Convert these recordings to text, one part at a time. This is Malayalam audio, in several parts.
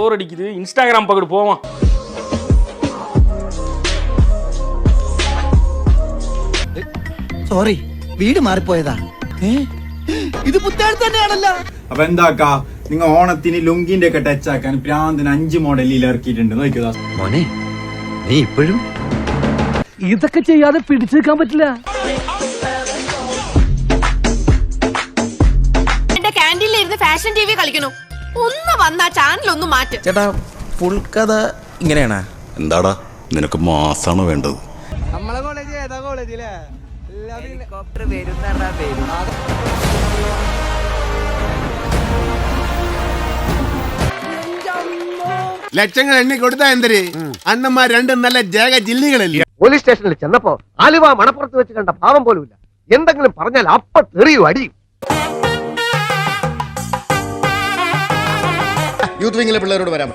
போர் அடிக்குது இன்ஸ்டாகிராம் பக்கத்து போவோம் സോറി വീട് മാറിപ്പോയതാ ഏ? ഇത് പുത്തേഴ് തന്നെയാണല്ലോ അപ്പൊ എന്താക്കാ നിങ്ങൾ ഓണത്തിന് ലുങ്കിന്റെ ഒക്കെ ടച്ച് ആക്കാൻ പ്രാന്തിന് അഞ്ച് മോഡലിൽ ഇറക്കിയിട്ടുണ്ട് നോക്കിയതാ മോനെ നീ ഇപ്പോഴും ഇതൊക്കെ ചെയ്യാതെ പിടിച്ചു നിൽക്കാൻ പറ്റില്ല എന്റെ ക്യാൻറ്റീനിൽ ഇരുന്ന് ഫാഷൻ ടി വി കളിക്കണു ഒന്ന് വന്നാ ചാനൽ ഒന്ന് മാറ്റ്. ചേട്ടാ ഫുൾ കഥ ഇങ്ങനെയാണ്? എന്താടാ? നിനക്ക് മാസാണ് വേണ്ടത്. നമ്മളെ കോളേജ് ഏതാ കോളേജിലെ ഹെലികോപ്റ്റർ വരും ലക്ഷങ്ങൾ എണ്ണി കൊടുത്താ എന്തര്? അണ്ണന്മാർ രണ്ടും നല്ല ജേക ജില്ലികളല്ലേ. പോലീസ് സ്റ്റേഷനിൽ ചെന്നപ്പോ ആലുവ മണപ്പുറത്ത് വെച്ച് കണ്ട പാവം പോലുമില്ല. എന്തെങ്കിലും പറഞ്ഞാൽ അപ്പ തെറിയും അടിയും. യൂത്ത് വിങ്ങിലെ പിള്ളേരോട് വരാൻ.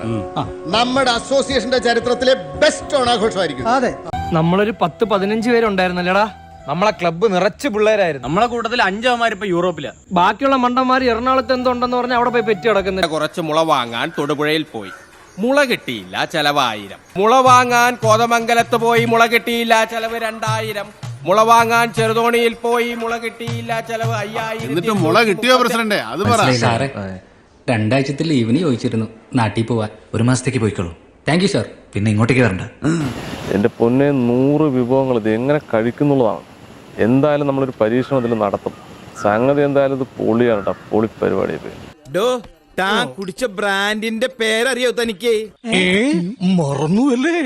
നമ്മുടെ അസോസിയേഷന്റെ ചരിത്രത്തിലെ ബെസ്റ്റ് ഓണാഘോഷമായിരിക്കും. അതെ. നമ്മളൊരു പത്ത് പതിനഞ്ച് പേരുണ്ടായിരുന്നല്ലേടാ? നമ്മളെ ക്ലബ്ബ് നിറച്ച് പിള്ളേരായിരുന്നു. നമ്മളെ കൂട്ടത്തിൽ അഞ്ചവന്മാരിപ്പോ യൂറോപ്പില. ബാക്കിയുള്ള മണ്ടന്മാർ എറണാകുളത്ത് എന്തുണ്ടെന്ന് പറഞ്ഞാൽ അവിടെ പോയി പെറ്റി കിടക്കുന്നത്. കുറച്ച് മുള വാങ്ങാൻ തൊടുപുഴയിൽ പോയി. മുള കിട്ടിയില്ല ചെലവായിരം. മുള വാങ്ങാൻ കോതമംഗലത്ത് പോയി മുള കിട്ടിയില്ല ചെലവ് രണ്ടായിരം. മുള വാങ്ങാൻ ചെറുതോണിയിൽ പോയി മുള കിട്ടിയില്ല ചെലവ് അയ്യായിരം. എന്നിട്ട് മുള കിട്ടിയോ പ്രസിഡന്റ്? അത് പറ. രണ്ടാഴ്ചത്തെ ലീവിന് ചോദിച്ചിരുന്നു നാട്ടിൽ പോവാൻ. ഒരു മാസത്തേക്ക് പോയിക്കോളൂ. താങ്ക് യു സാർ പിന്നെ ഇങ്ങോട്ടേക്ക് വരണ്ട. എന്റെ പൊന്നെ നൂറ് വിഭവങ്ങൾ ഇത് എങ്ങനെ കഴിക്കുന്നുള്ളതാണ്. എന്തായാലും നമ്മളൊരു പരീക്ഷണം ഇതിൽ നടത്തും. സംഗതി എന്തായാലും ഇത് പൊളിയാണ് കേട്ടോ പൊളി പരിപാടി ഡോ താൻ കുടിച്ച ബ്രാൻഡിന്റെ പേരറിയോ തനിക്ക്? മറന്നുവല്ലേ?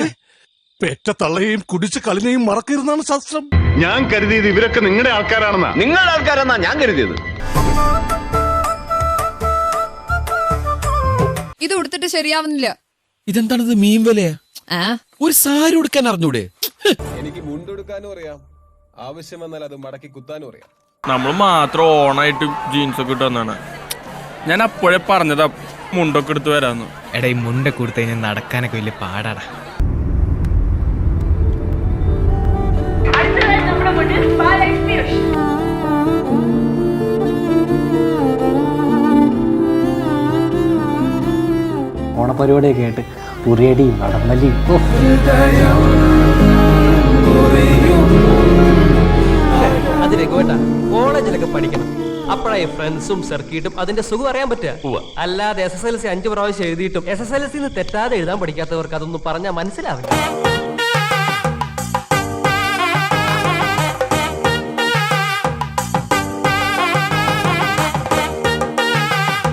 പെറ്റ തള്ളയെയും കുടിച്ച കളിനെയും മറക്കരുതാണ് ശാസ്ത്രം. ഞാൻ കരുതിയത് ഇവരൊക്കെ നിങ്ങളുടെ ആൾക്കാരാണെന്നാ. നിങ്ങളുടെ ആൾക്കാരെന്നാ ഞാൻ കരുതിയത്. ഇത് കൊടുത്തിട്ട് ശരിയാവുന്നില്ല. ഇതെന്താണിത് മീൻ വിലയാ? ഒരു സാരി ഉടുക്കാൻ അറിഞ്ഞൂടെ? എനിക്ക് മുണ്ടെടുക്കാനും അറിയാം. ആവശ്യം വന്നാൽ അത് മടക്കി കുത്താനും അറിയാം. നമ്മൾ മാത്രം ഓണായിട്ട് ജീൻസ് ഒക്കെ ഇട്ട് വന്നാണ് ഞാൻ അപ്പോഴേ പറഞ്ഞതാ മുണ്ടൊക്കെ എടുത്ത് വരാന്ന്. എടാ ഈ മുണ്ടൊക്കെ കൊടുത്തു കഴിഞ്ഞാൽ നടക്കാനൊക്കെ വലിയ പാടാടാ. ഓണപരിപാടിയൊക്കെ ആയിട്ട് ഉറിയടിയും നടന്നലിയും. കോളേജിലൊക്കെ പഠിക്കണം. അപ്പോഴായി ഫ്രണ്ട്സും സർക്കിട്ടും അതിന്റെ സുഖം അറിയാൻ പറ്റുക. അല്ലാതെ എസ് എസ് എൽ സി അഞ്ചു പ്രാവശ്യം എഴുതിയിട്ടും എസ് എസ് എൽ സിന്ന് തെറ്റാതെ എഴുതാൻ പഠിക്കാത്തവർക്ക് അതൊന്നും പറഞ്ഞാൽ മനസ്സിലാവില്ല.